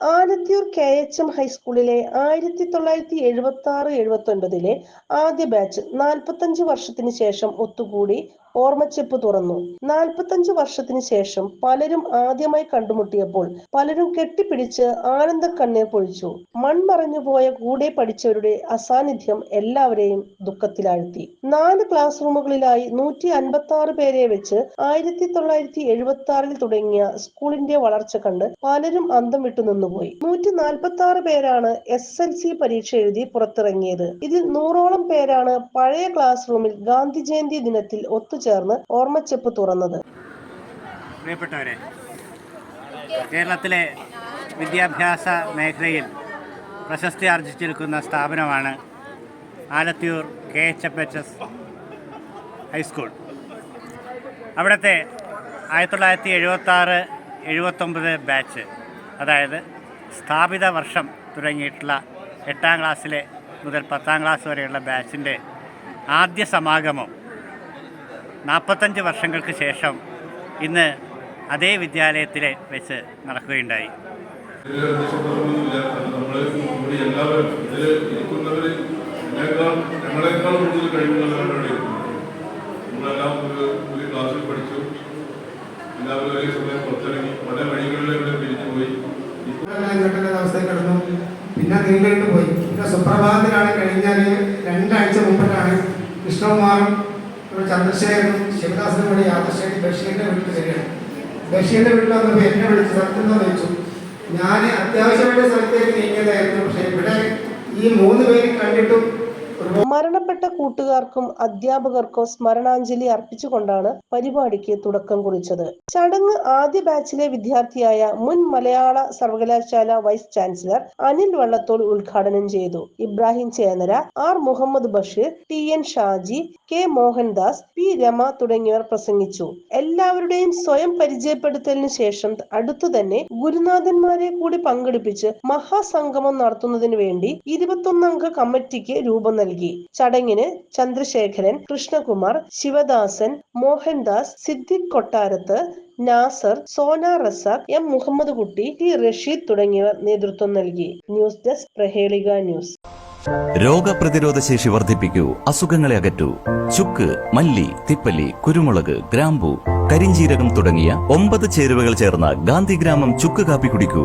Alathiyur K H M ഹൈസ്കൂളിലെ ആയിരത്തി തൊള്ളായിരത്തി എഴുപത്തി ആറ് എഴുപത്തി ഒൻപതിലെ ആദ്യ ബാച്ച് നാൽപ്പത്തഞ്ച് വർഷത്തിന് ശേഷം ഒത്തുകൂടി ഓർമ്മച്ചെപ്പ് തുറന്നു. നാൽപ്പത്തഞ്ച് വർഷത്തിന് ശേഷം പലരും ആദ്യമായി കണ്ടുമുട്ടിയപ്പോൾ പലരും കെട്ടിപ്പിടിച്ച് ആനന്ദ കണ്ണീർ പൊഴിച്ചു മൺമറഞ്ഞുപോയ കൂടെ പഠിച്ചവരുടെ അസാന്നിധ്യം എല്ലാവരെയും ദുഃഖത്തിലാഴ്ത്തി. നാല് ക്ലാസ് റൂമുകളിലായി നൂറ്റി അൻപത്തി ആറ് പേരെ വെച്ച് ആയിരത്തി തൊള്ളായിരത്തി എഴുപത്തി ആറിൽ തുടങ്ങിയ സ്കൂളിന്റെ വളർച്ച കണ്ട് പലരും അന്തം വിട്ടു നിന്നുപോയി നൂറ്റി നാൽപ്പത്തി ആറ് പേരാണ് എസ് എൽ സി പരീക്ഷ എഴുതി പുറത്തിറങ്ങിയത്. ഇതിൽ നൂറോളം പേരാണ് പഴയ ക്ലാസ് റൂമിൽ ഗാന്ധി ജയന്തി ദിനത്തിൽ ഒത്തുചേർന്ന് ഓർമ്മച്ചെപ്പ് തുറന്നത്. പ്രിയപ്പെട്ടവരെ കേരളത്തിലെ വിദ്യാഭ്യാസ മേഖലയിൽ പ്രശസ്തി ആർജിച്ചിരിക്കുന്ന സ്ഥാപനമാണ് Alathiyur K H F H S high school. അവിടുത്തെ ആയിരത്തി തൊള്ളായിരത്തി എഴുപത്താറ് എഴുപത്തൊമ്പത് ബാച്ച് അതായത് സ്ഥാപിത വർഷം തുടങ്ങിയിട്ടുള്ള എട്ടാം ക്ലാസ്സിലെ മുതൽ പത്താം ക്ലാസ് വരെയുള്ള ബാച്ചിന്റെ ആദ്യ സമാഗമം നാൽപ്പത്തഞ്ച് വർഷങ്ങൾക്ക് ശേഷം ഇന്ന് അതേ വിദ്യാലയത്തിൽ വെച്ച് നടക്കുകയുണ്ടായി. ഞങ്ങളെക്കാൾ കൂടുതൽ കഴിവുള്ളവരാണ് നമ്മളെല്ലാം ഒരു പഠിച്ചു. എല്ലാവരും ഒരേ സമയം പുറത്തിറങ്ങി. പല വഴികളിലും ഇവിടെ പിരിഞ്ഞു പോയി ഇങ്ങോട്ടുള്ള അവസ്ഥയിൽ കിടന്നു. പിന്നെ നീണ്ടു പോയി. പിന്നെ സുപ്രഭാതത്തിലാണ് കഴിഞ്ഞ രണ്ടാഴ്ച മുമ്പിലാണ് കൃഷ്ണകുമാറും ചന്ദ്രശേഖരനും ശിവദാസനും കൂടി യാദൃശ്ശേരി ബഷീറിന്റെ വീട്ടിൽ വരികയാണ്. ബഷീറിന്റെ വീട്ടിൽ വന്നപ്പോൾ എന്നെ വിളിച്ച് സ്ഥലത്തുനിന്ന് വെച്ചു ഞാൻ അത്യാവശ്യമായിട്ട് സ്ഥലത്തേക്ക് നീങ്ങിയതായിരുന്നു. പക്ഷേ ഇവിടെ ഈ മൂന്ന് പേര് കണ്ടിട്ടും മരണപ്പെട്ട കൂട്ടുകാർക്കും അധ്യാപകർക്കോ സ്മരണാഞ്ജലി അർപ്പിച്ചുകൊണ്ടാണ് പരിപാടിക്ക് തുടക്കം കുറിച്ചത്. ചടങ്ങ് ആദ്യ ബാച്ചിലെ വിദ്യാർത്ഥിയായ മുൻ മലയാള സർവകലാശാല വൈസ് ചാൻസലർ അനിൽ വള്ളത്തോൾ ഉദ്ഘാടനം ചെയ്തു. Ibrahim Chenara R Muhammad Basheer T N Shaji K Mohandas P Rama തുടങ്ങിയവർ പ്രസംഗിച്ചു. എല്ലാവരുടെയും സ്വയം പരിചയപ്പെടുത്തലിന് ശേഷം അടുത്തു തന്നെ ഗുരുനാഥന്മാരെ കൂടി പങ്കെടുപ്പിച്ച് മഹാസംഗമം നടത്തുന്നതിന് വേണ്ടി ഇരുപത്തൊന്നംഗ കമ്മിറ്റിക്ക് രൂപം നൽകി. ചടങ്ങിന് ചന്ദ്രശേഖരൻ കൃഷ്ണകുമാർ ശിവദാസൻ മോഹൻദാസ് സിദ്ദിഖ് കൊട്ടാരത്ത് നാസർ സോന റസാഖ് എം. മുഹമ്മദ് കുട്ടി ടി. റഷീദ് തുടങ്ങിയവർ നേതൃത്വം നൽകി. News desk Prahelika news. രോഗപ്രതിരോധ ശേഷി വർദ്ധിപ്പിക്കൂ. അസുഖങ്ങളെ അകറ്റൂ. ചുക്ക് മല്ലി തിപ്പല്ലി കുരുമുളക് ഗ്രാമ്പു കരിഞ്ചീരകം തുടങ്ങിയ ഒമ്പത് ചേരുവകൾ ചേർന്ന ഗാന്ധിഗ്രാമം ചുക്ക് കാപ്പി കുടിക്കൂ.